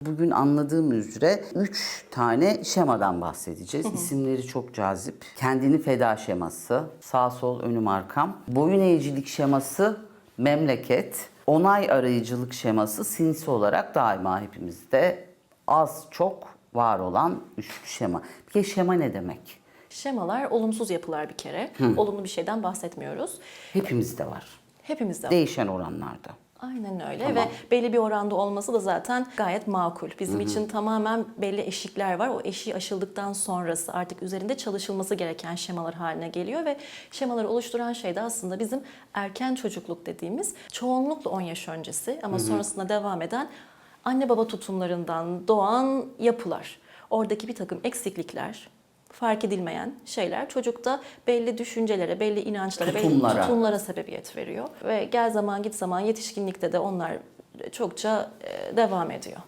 Bugün anladığım üzere 3 tane şemadan bahsedeceğiz. İsimleri çok cazip. Kendini feda şeması, sağ sol önüm arkam. Boyun eğicilik şeması, memleket. Onay arayıcılık şeması sinsi olarak daima hepimizde az çok var olan üçlü şema. Bir kere şema ne demek? Şemalar olumsuz yapılar bir kere. Olumlu bir şeyden bahsetmiyoruz. Hepimizde var. Hepimizde var. Değişen oranlarda. Aynen öyle ve belli bir oranda olması da zaten gayet makul. Bizim için tamamen belli eşikler var. O eşiği aşıldıktan sonrası artık üzerinde çalışılması gereken şemalar haline geliyor ve şemaları oluşturan şey de aslında bizim erken çocukluk dediğimiz çoğunlukla 10 yaş öncesi ama sonrasında devam eden anne baba tutumlarından doğan yapılar. Oradaki bir takım eksiklikler, fark edilmeyen şeyler çocukta belli düşüncelere, belli inançlara, Tutumlara. belli tutumlara sebebiyet veriyor. Ve gel zaman git zaman yetişkinlikte de onlar çokça e, devam ediyor.